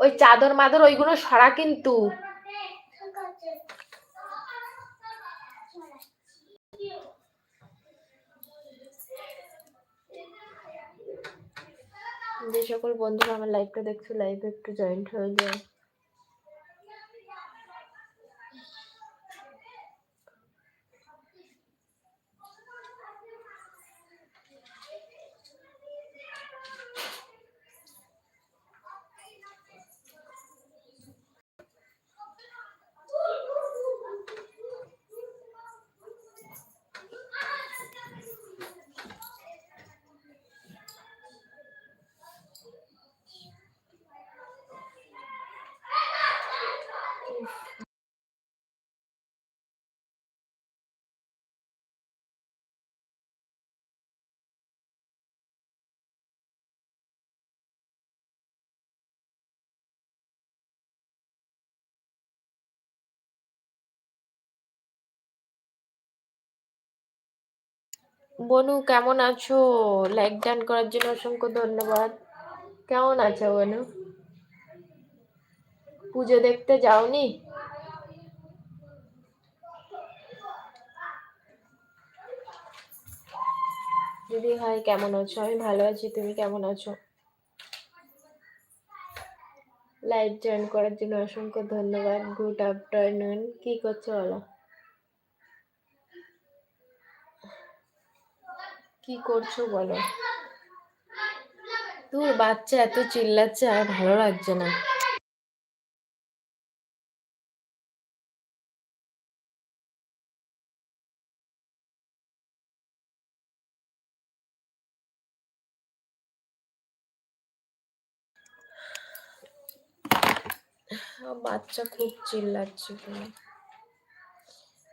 ওই চাদর মাদর ওইগুলো সরা কিন্তু। যে সকল বন্ধুরা আমার লাইভটা দেখছ লাইভে একটু জয়েন্ট হয়ে যায়। বনু, কেমন আছো? লাইক ডান করার জন্য অসংখ্য ধন্যবাদ। কেমন আছো বনু? পুজো দেখতে যাওনি? দিদি ভাই, কেমন আছো? আমি ভালো আছি, তুমি কেমন আছো? লাইভ জয়েন করার জন্য অসংখ্য ধন্যবাদ। Good afternoon. কি করছ বলো? কি করছ বলো? তোর বাচ্চা এত চিল্লাচ্ছে আর ভালো লাগছে না। বাচ্চা খুব চিল্লাচ্ছে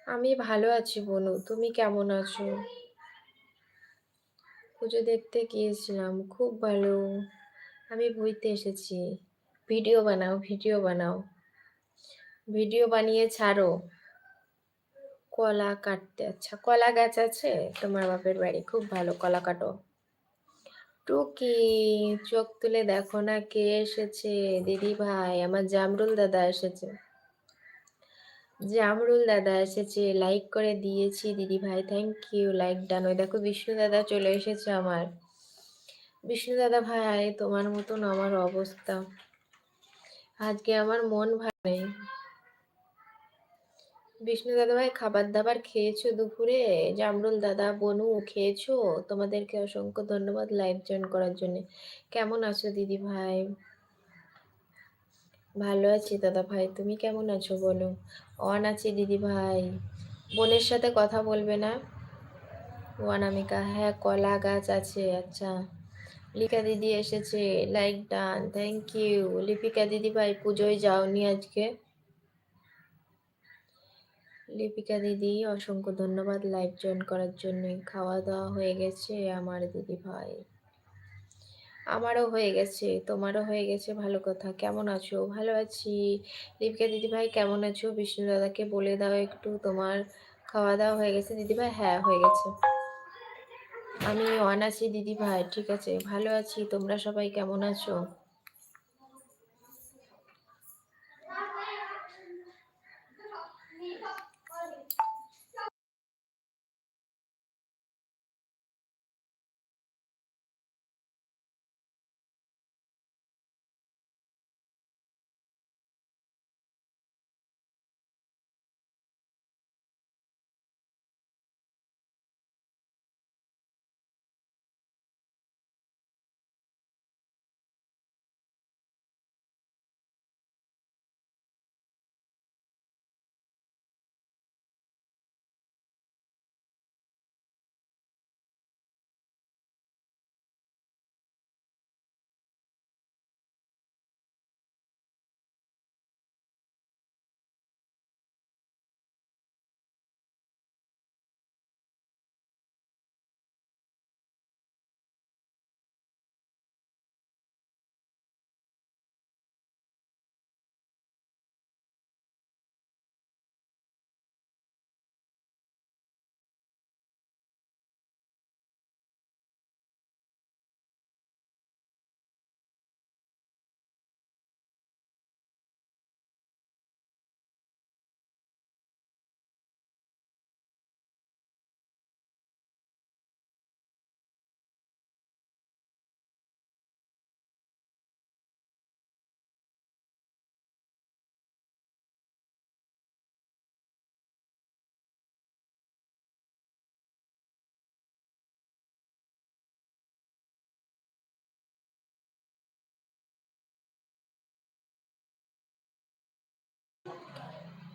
আমি ভালো আছি বনু, তুমি কেমন আছো? পুজো দেখতে গিয়েছিলাম, খুব ভালো। আমি বইতে এসেছি। ভিডিও বানাও ভিডিও বানাও। ভিডিও বানিয়ে ছাড়ো। কলা কাটতে আচ্ছা কলা গাছ আছে? তোমার বাপের বাড়ি, খুব ভালো, কলা কাটো। টুকি, চোখ তুলে দেখো না কে এসেছে? দিদি ভাই আমার জামরুল দাদা এসেছে। জামরুল দাদা এসেছে লাইক করে দিয়েছি দিদি ভাই থ্যাংক ইউ লাইক ডান ওই দেখো বিষ্ণু দাদা চলে এসেছে আমার। বিষ্ণু দাদা ভাই, তোমার মতন আমার অবস্থা। আজকে আমার মন ভালো নেই। বিষ্ণু দাদা ভাই, খাবার দাবার খেয়েছো দুপুরে? জামরুল দাদা, বনু, খেয়েছো? তোমাদেরকে অসংখ্য ধন্যবাদ লাইভ জয়েন করার জন্য। কেমন আছো দিদি ভাই? ভালো আছি দাদা ভাই, তুমি কেমন আছো বলো? অন আছি দিদি ভাই। বোনের সাথে কথা বলবে না? অনামিকা হ্যাঁ কলা গাছ আছে আচ্ছা। লিকা দিদি এসেছে like done thank you Lipika দিদি ভাই, পুজোয় যাওনি আজকে। লিপিকা দিদি, অসংখ্য ধন্যবাদ লাইভ জয়েন করার জন্য। খাওয়া দাওয়া হয়ে গেছে আমার দিদি ভাই। আমারও হয়ে গেছে, তোমারও হয়ে গেছে, ভালো কথা। কেমন আছো? ভালো আছি। লিপিকা দিদিভাই, কেমন আছো? বিষ্ণু দাদাকে বলে দাও একটু, তোমার খাওয়া দাওয়া হয়ে গেছে? দিদিভাই হ্যাঁ হয়ে গেছে। আমি অন আছি দিদিভাই, ঠিক আছে? ভালো আছি, তোমরা সবাই কেমন আছো?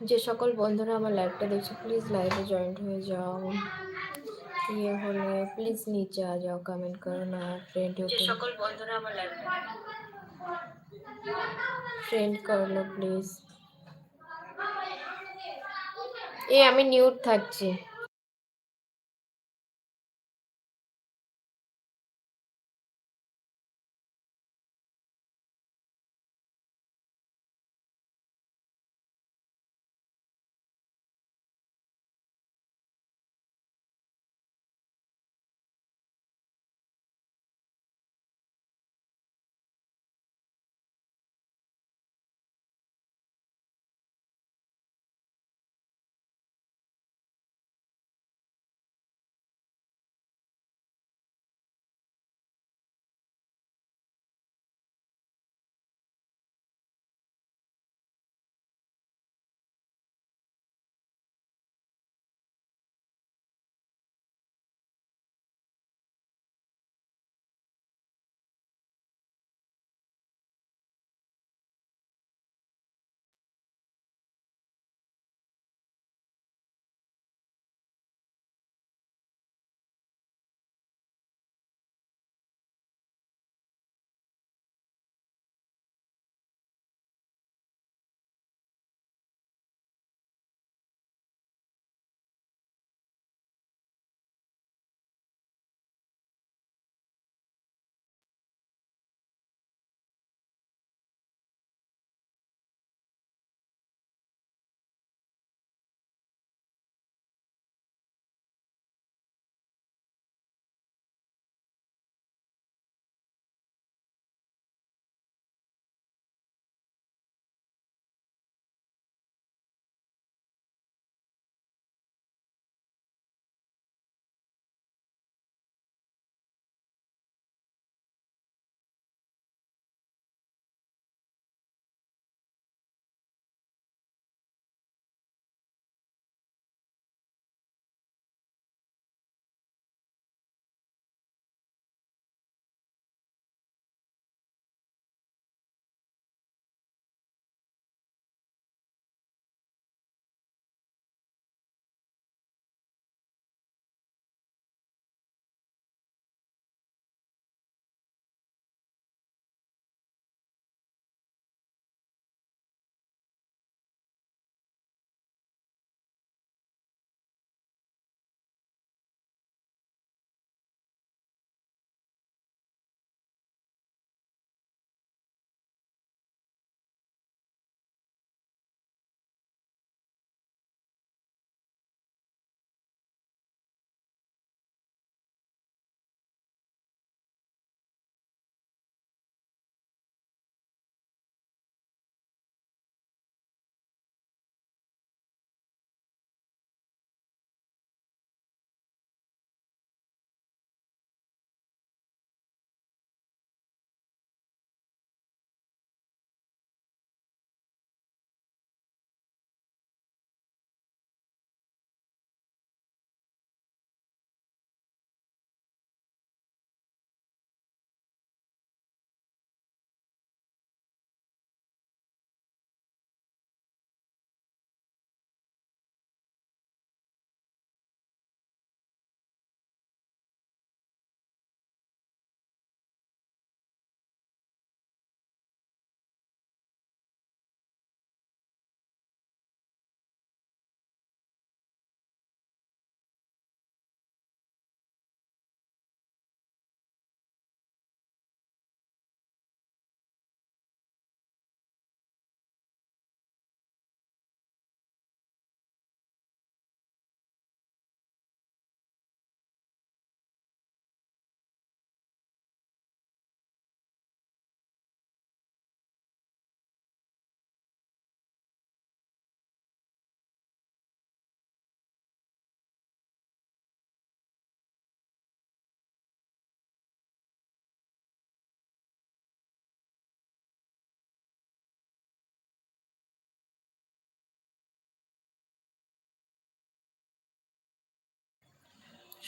যে সকল বন্ধুরা আমার লাইভটা দেখছ প্লিজ লাইভে জয়েন্ট হয়ে যাও। ইয়ে হলে প্লিজ নিচে আ যাও কমেন্ট করো না ফ্রেন্ড সকল বন্ধুরা আমার লাইভ ফ্রেন্ড করল প্লিজ এ আমি নিউট থাকছি।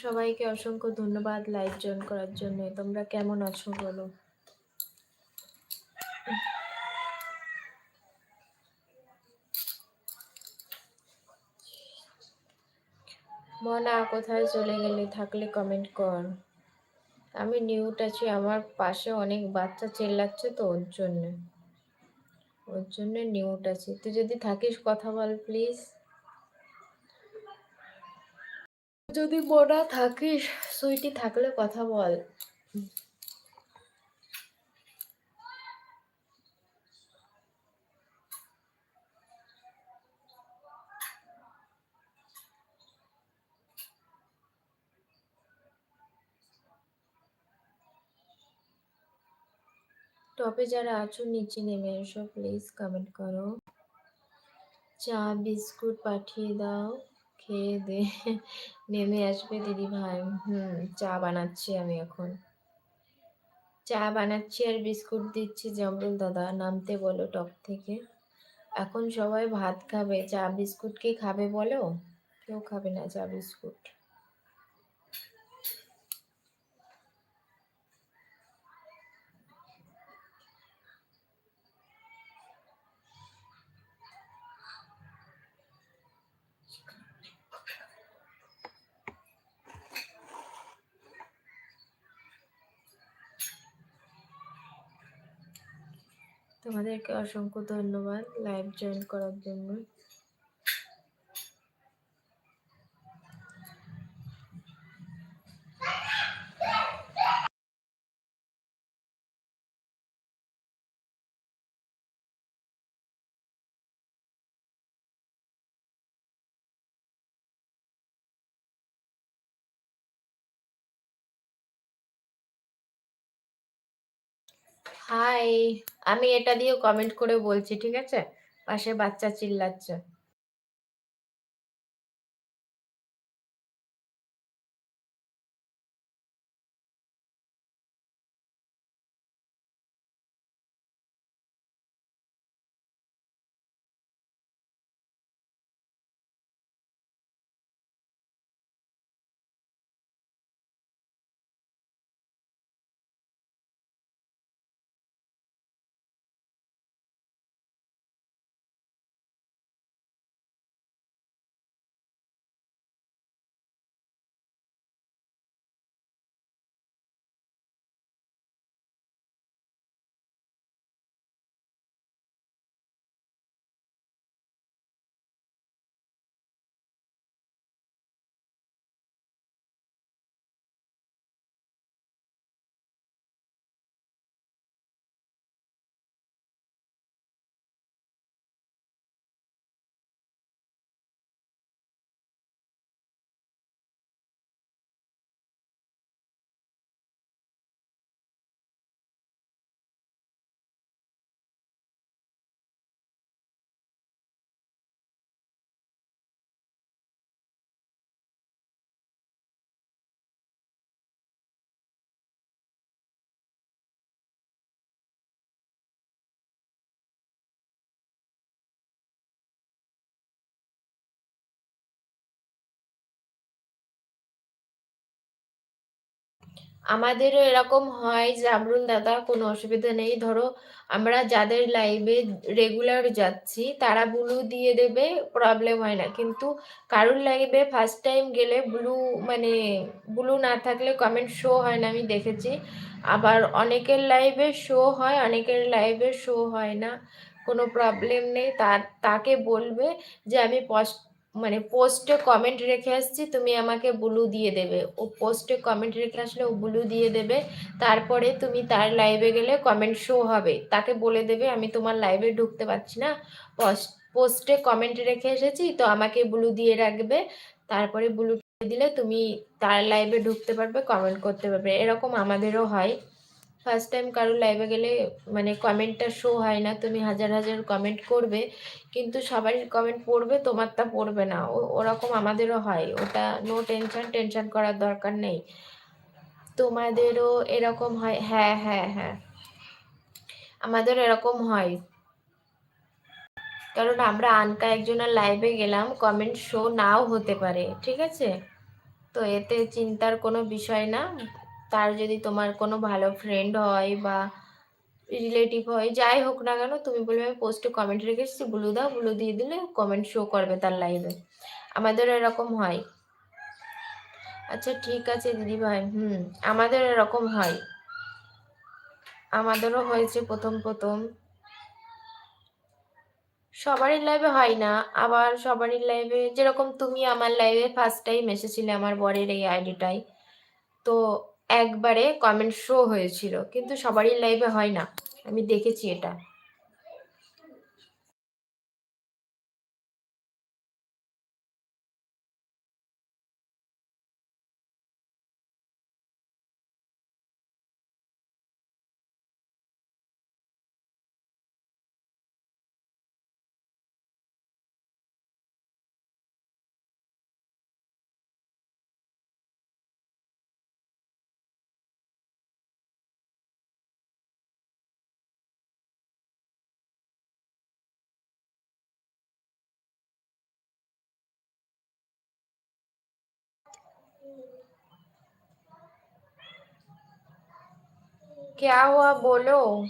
সবাইকে অসংখ্য ধন্যবাদ লাইভ জয়েন করার জন্য। তোমরা কেমন আছো বলো? মনা, কোথায় চলে গেলে? থাকলে কমেন্ট কর। আমি নিউট আছি, আমার পাশে অনেক বাচ্চা চেল্লাচ্ছে তো ওর জন্য। ওর জন্য নিউট আছি। তুই যদি থাকিস, কথা বল প্লিজ যদি মোনা থাকিস, সুইটি থাকলে কথা বল। টপে যারা আছো, নিচে নেমে এসো প্লিজ কমেন্ট করো। চা, বিস্কুট পাঠিয়ে দাও। খেয়ে দে। নেমে আসবে দিদি ভাই। হুম, চা বানাচ্ছি আমি এখন। চা বানাচ্ছি আর বিস্কুট দিচ্ছি জম্বল দাদা। নামতে বলো টপ থেকে। এখন সবাই ভাত খাবে। চা বিস্কুট কি খাবে বলো? কেউ খাবে না চা বিস্কুট। তোমাদেরকে অসংখ্য ধন্যবাদ লাইভ জয়েন করার জন্য। হাই আমি এটা দিয়ে কমেন্ট করে বলছি ঠিক আছে? পাশে বাচ্চা চিল্লাচ্ছে। আমাদেরও এরকম হয় জামরুল দাদা, কোনো অসুবিধা নেই। ধরো, আমরা যাদের লাইভে রেগুলার যাচ্ছি, তারা ব্লু দিয়ে দেবে প্রবলেম হয় না। কিন্তু কারুর লাইভে ফার্স্ট টাইম গেলে ব্লু মানে ব্লু না থাকলে কমেন্ট শো হয় না, আমি দেখেছি। আবার অনেকের লাইভে শো হয়, অনেকের লাইভে শো হয় না। কোনো প্রবলেম নেই। তার তাকে বলবে যে, আমি পস্ট মানে পোস্টে কমেন্ট রেখে আসছি, তুমি আমাকে ব্লু দিয়ে দেবে। ও পোস্টে কমেন্ট রেখে আসলে ও ব্লু দিয়ে দেবে। তারপরে তুমি তার লাইভে গেলে কমেন্ট শো হবে। তাকে বলে দেবে, আমি তোমার লাইভে ঢুকতে পারছি না। পোস্ট পোস্টে কমেন্ট রেখে এসেছি, তো আমাকে ব্লু দিয়ে রাখবে। তারপরে ব্লু দিলে তুমি তার লাইভে ঢুকতে পারবে কমেন্ট করতে পারবে। এরকম আমাদেরও হয়। ফার্স্ট টাইম কারও লাইভে গেলে মানে কমেন্টটা শো হয় না, তুমি হাজার হাজার কমেন্ট করবে, কিন্তু সবারই কমেন্ট পড়বে, তোমারটা পড়বে না। ওরকম আমাদেরও হয়। ওটা নো টেনশন টেনশন করার দরকার নেই। তোমাদেরও এরকম হয় হ্যাঁ হ্যাঁ হ্যাঁ। আমাদের এরকম হয়। কারণ আমরা আনকা একজনের লাইভে গেলাম কমেন্ট শো নাও হতে পারে, ঠিক আছে? তো এতে চিন্তার কোনো বিষয় না। তার যদি তোমার কোনো ভালো ফ্রেন্ড হয় বা রিলেটিভ হয়, যাই হোক না কেন, তুমি বলবে আমি পোস্টে কমেন্ট রেখেছি ব্লু দাও ব্লু দিয়ে দিলে কমেন্ট শো করবে তার লাইভে আমাদের এরকম হয়। আচ্ছা ঠিক আছে দিদি ভাই হুম, আমাদের এরকম হয়। আমাদেরও হয়েছে প্রথম প্রথম। সবারই লাইভে হয় না, আবার সবারই লাইভে যেরকম তুমি আমার লাইভে ফার্স্ট টাইম এসেছিলে আমার বরের এই আইডিটাই তো একবারে কমেন্ট শো হয়েছিল। কিন্তু সবারই লাইভে হয় না। আমি দেখেছি এটা। क्या हुआ? बोलो।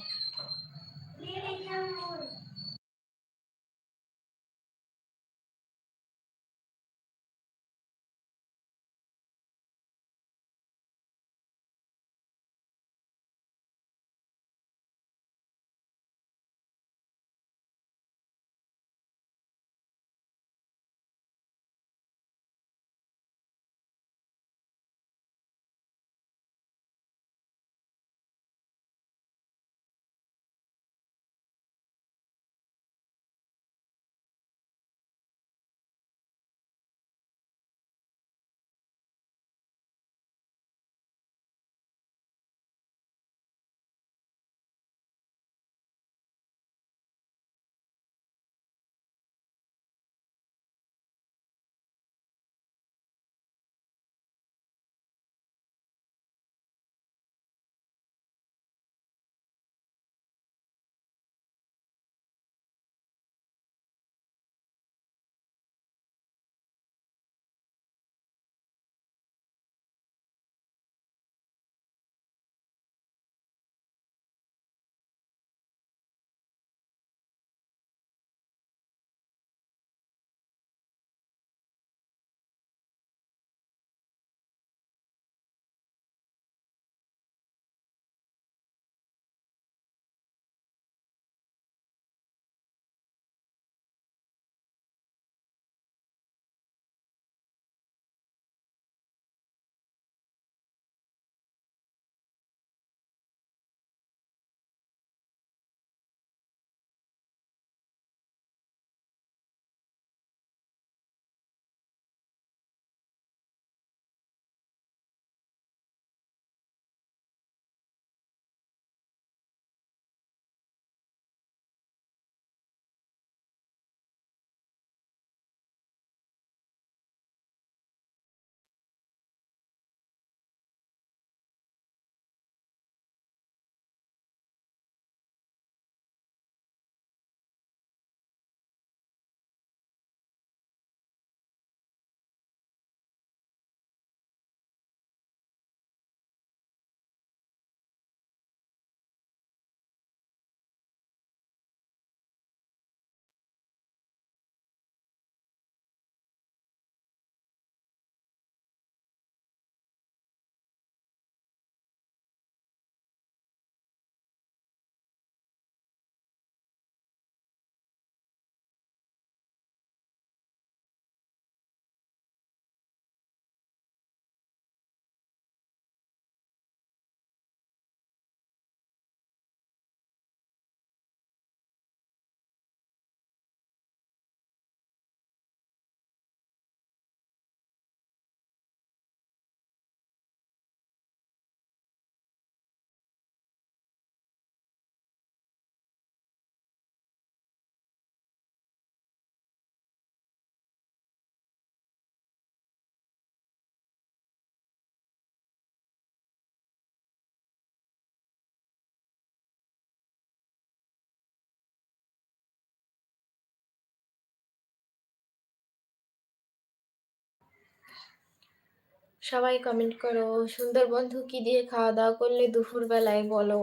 সবাই কমেন্ট করো, সুন্দর বন্ধু কি দিয়ে খাওয়া দাওয়া করলে দুপুর বেলায় বলো?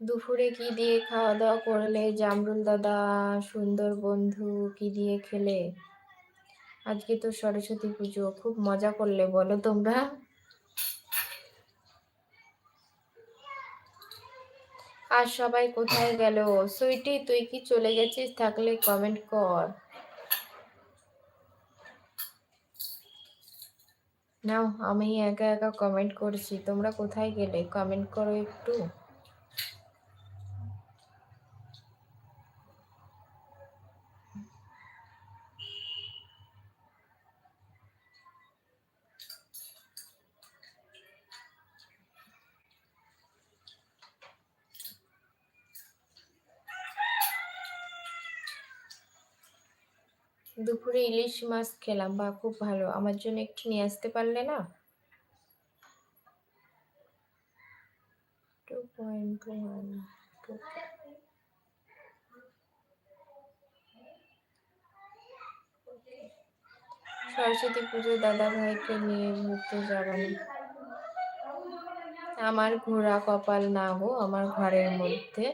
দুপুরে কি দিয়ে খাওয়া দাওয়া করলে? জামরুল দাদা, সুন্দর বন্ধু কি দিয়ে খেলে? আজকে তো সরস্বতী পুজো, খুব মজা করলে বলো তোমরা। আর সবাই কোথায় গেল? সুইটি, তুই কি চলে গেছিস? থাকলে কমেন্ট কর। নাও আমি একা একা কমেন্ট করছি। তোমরা কোথায় গেলে? কমেন্ট করো একটু। দুপুরে ইলিশ মাছ খেলাম, বা খুব ভালো। আমার জন্য একটু নিয়ে আসতে পারলে না? টু পয়েন্ট ওয়ান সরস্বতী পুজো দাদা ভাইকে নিয়ে ঘুরতে যাবেন। আমার ঘোরা কপাল না গো, আমার ঘরের মধ্যে।